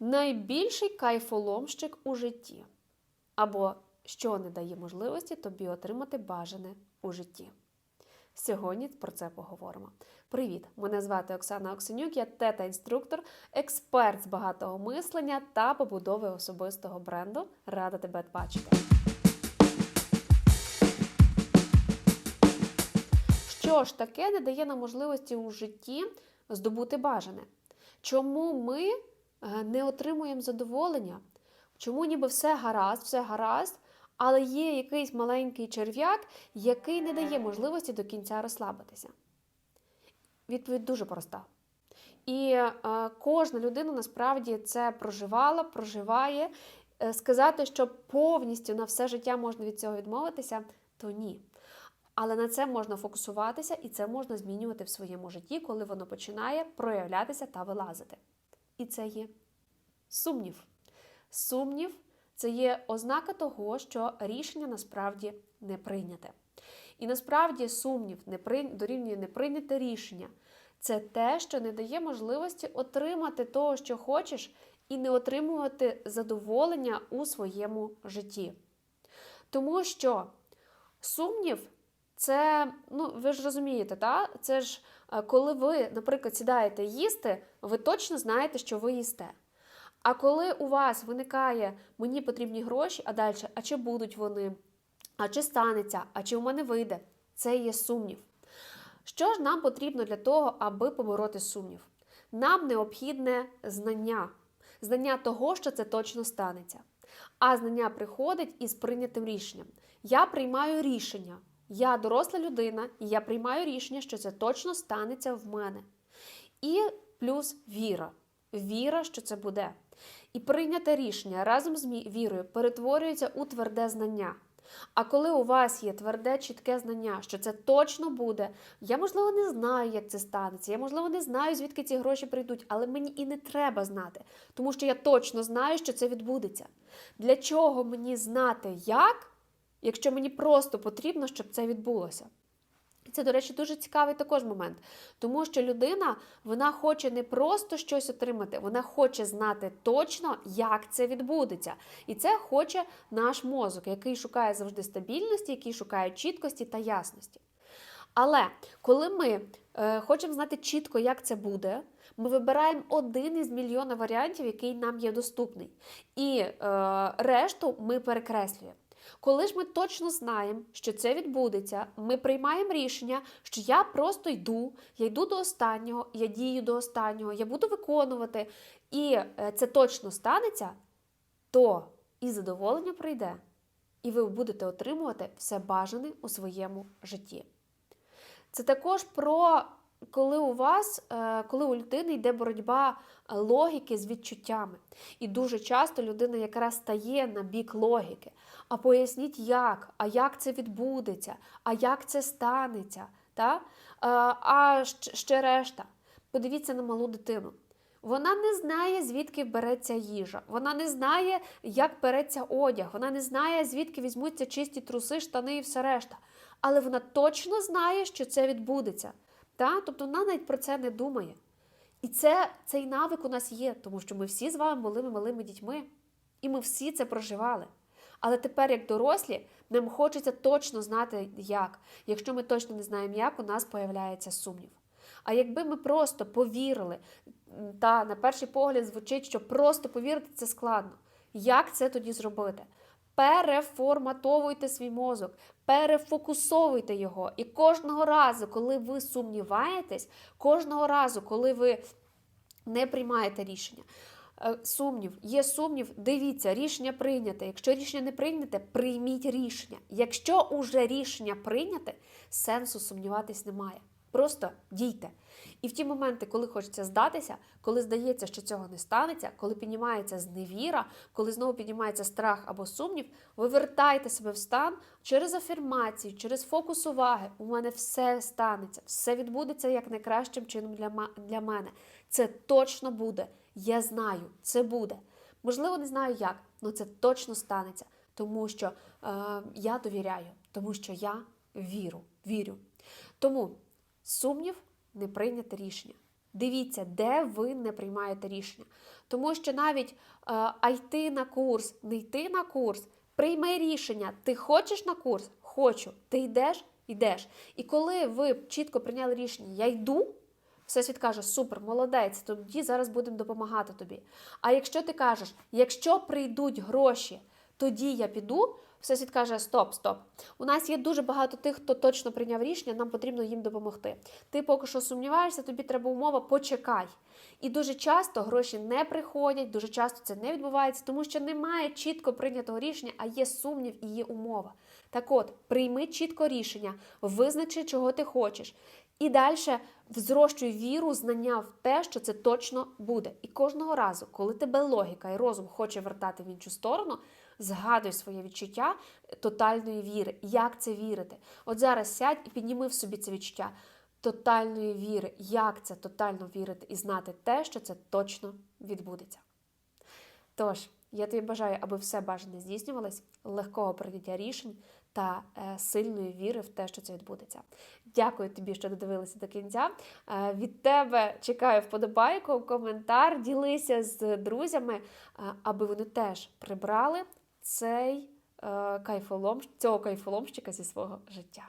найбільший кайфоломщик у житті, або що не дає можливості тобі отримати бажане у житті. Сьогодні про це поговоримо. Привіт! Мене звати Оксана Оксенюк, я тета-інструктор, експерт з багатого мислення та побудови особистого бренду. Рада тебе бачити. Що ж таке не дає нам можливості у житті здобути бажане? Чому ми не отримуємо задоволення? Чому ніби все гаразд, все гаразд, але є якийсь маленький черв'як, який не дає можливості до кінця розслабитися? Відповідь дуже проста. І е, кожна людина насправді це проживала, проживає. Е, сказати, що повністю на все життя можна від цього відмовитися, то ні. Але на це можна фокусуватися і це можна змінювати в своєму житті, коли воно починає проявлятися та вилазити. І це є сумнів. Сумнів це є ознака того, що рішення насправді не прийняте. І насправді сумнів не при... дорівнює не прийняте рішення. Це те, що не дає можливості отримати того, що хочеш, і не отримувати задоволення у своєму житті. Тому що сумнів це, ну ви ж розумієте, та? це ж е, коли ви, наприклад, сідаєте їсти, ви точно знаєте, що ви їсте. А коли у вас виникає мені потрібні гроші, а далі, а чи будуть вони, а чи станеться, а чи у мене вийде, це є сумнів. Що ж нам потрібно для того, аби побороти сумнів? Нам необхідне знання, знання того, що це точно станеться. А знання приходить із прийнятим рішенням. Я приймаю рішення. Я доросла людина, і я приймаю рішення, що це точно станеться в мене. І плюс віра. Віра, що це буде. І прийняте рішення разом з вірою перетворюється у тверде знання. А коли у вас є тверде, чітке знання, що це точно буде, я, можливо, не знаю, як це станеться, я, можливо, не знаю, звідки ці гроші прийдуть, але мені і не треба знати, тому що я точно знаю, що це відбудеться. Для чого мені знати, як? Якщо мені просто потрібно, щоб це відбулося. І це, до речі, дуже цікавий також момент, тому що людина вона хоче не просто щось отримати, вона хоче знати точно, як це відбудеться. І це хоче наш мозок, який шукає завжди стабільності, який шукає чіткості та ясності. Але коли ми е, хочемо знати чітко, як це буде, ми вибираємо один із мільйона варіантів, який нам є доступний. І е, решту ми перекреслюємо. Коли ж ми точно знаємо, що це відбудеться, ми приймаємо рішення, що я просто йду, я йду до останнього, я дію до останнього, я буду виконувати, і е, це точно станеться, то і задоволення прийде, і ви будете отримувати все бажане у своєму житті. Це також про коли у вас, е, коли у людини йде боротьба е, логіки з відчуттями. І дуже часто людина якраз стає на бік логіки. А поясніть, як, а як це відбудеться, а як це станеться. Та? Е, а ще решта. Подивіться на малу дитину. Вона не знає, звідки береться їжа, вона не знає, як береться одяг, вона не знає, звідки візьмуться чисті труси, штани і все решта. Але вона точно знає, що це відбудеться. Та? Тобто вона навіть про це не думає. І це, цей навик у нас є, тому що ми всі з вами були малими дітьми, і ми всі це проживали. Але тепер, як дорослі, нам хочеться точно знати, як. Якщо ми точно не знаємо, як, у нас появляється сумнів. А якби ми просто повірили, та на перший погляд звучить, що просто повірити це складно. Як це тоді зробити? Переформатовуйте свій мозок, перефокусовуйте його. І кожного разу, коли ви сумніваєтесь, кожного разу, коли ви не приймаєте рішення, е, сумнів, є сумнів, дивіться, рішення прийняте. Якщо рішення не прийняте, прийміть рішення. Якщо уже рішення прийняте, сенсу сумніватись немає. Просто дійте. І в ті моменти, коли хочеться здатися, коли здається, що цього не станеться, коли піднімається зневіра, коли знову піднімається страх або сумнів, ви вертайте себе в стан через афірмацію, через фокус уваги. У мене все станеться, все відбудеться як найкращим чином для, для мене. Це точно буде. Я знаю, це буде. Можливо, не знаю як, але це точно станеться, тому що е, я довіряю, тому що я віру, вірю. Тому. Сумнів не прийняте рішення. Дивіться, де ви не приймаєте рішення. Тому що навіть е, а йти на курс, не йти на курс, прийми рішення. Ти хочеш на курс? Хочу. Ти йдеш? Йдеш. І коли ви чітко прийняли рішення, я йду. Всесвіт каже, супер, молодець, тоді зараз будемо допомагати тобі. А якщо ти кажеш, якщо прийдуть гроші, тоді я піду, Всесвіт каже, стоп, стоп. У нас є дуже багато тих, хто точно прийняв рішення, нам потрібно їм допомогти. Ти поки що сумніваєшся, тобі треба умова, почекай. І дуже часто гроші не приходять, дуже часто це не відбувається, тому що немає чітко прийнятого рішення, а є сумнів і є умова. Так от, прийми чітко рішення, визначи, чого ти хочеш. І далі взрощуй віру, знання в те, що це точно буде. І кожного разу, коли тебе логіка і розум хоче вертати в іншу сторону, згадуй своє відчуття тотальної віри. Як це вірити? От зараз сядь і підніми в собі це відчуття тотальної віри. Як це тотально вірити і знати те, що це точно відбудеться. Тож, я тобі бажаю, аби все бажане здійснювалось, легкого прийняття рішень та е, сильної віри в те, що це відбудеться. Дякую тобі, що додивилися до кінця. Е, від тебе чекаю вподобайку, коментар, ділися з друзями, е, аби вони теж прибрали цей е, кайфолом, цього кайфоломщика зі свого життя.